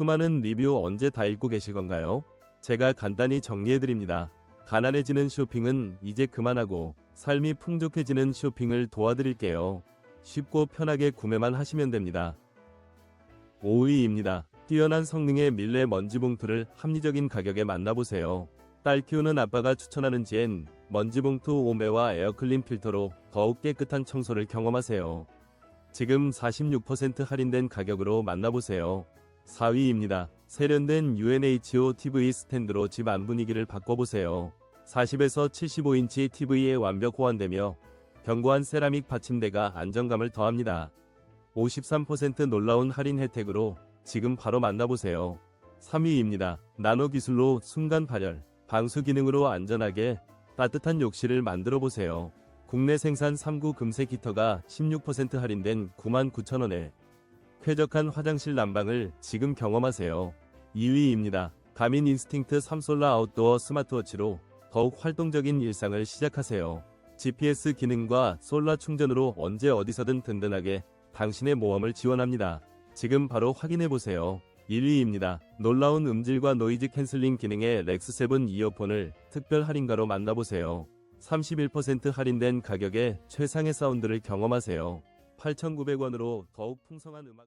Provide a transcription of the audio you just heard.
수많은 리뷰 언제 다 읽고 계실 건가요? 제가 간단히 정리해드립니다. 가난해지는 쇼핑은 이제 그만하고 삶이 풍족해지는 쇼핑을 도와드릴게요. 쉽고 편하게 구매만 하시면 됩니다. 5위입니다. 뛰어난 성능의 밀레 먼지 봉투를 합리적인 가격에 만나보세요. 딸 키우는 아빠가 추천하는 지엔 먼지 봉투 오메와 에어클린 필터로 더욱 깨끗한 청소를 경험하세요. 지금 46% 할인된 가격으로 만나보세요. 4위입니다. 세련된 UNHO TV 스탠드로 집 안 분위기를 바꿔보세요. 40에서 75인치 TV에 완벽 호환되며 견고한 세라믹 받침대가 안정감을 더합니다. 53% 놀라운 할인 혜택으로 지금 바로 만나보세요. 3위입니다. 나노 기술로 순간 발열, 방수 기능으로 안전하게 따뜻한 욕실을 만들어 보세요. 국내 생산 3구 금색 히터가 16% 할인된 99,000원에 쾌적한 화장실 난방을 지금 경험하세요. 2위입니다. 가민 인스팅트 3 솔라 아웃도어 스마트워치로 더욱 활동적인 일상을 시작하세요. GPS 기능과 솔라 충전으로 언제 어디서든 든든하게 당신의 모험을 지원합니다. 지금 바로 확인해 보세요. 1위입니다. 놀라운 음질과 노이즈 캔슬링 기능의 렉스7 이어폰을 특별 할인가로 만나보세요. 31% 할인된 가격에 최상의 사운드를 경험하세요. 8,900원으로 더욱 풍성한 음악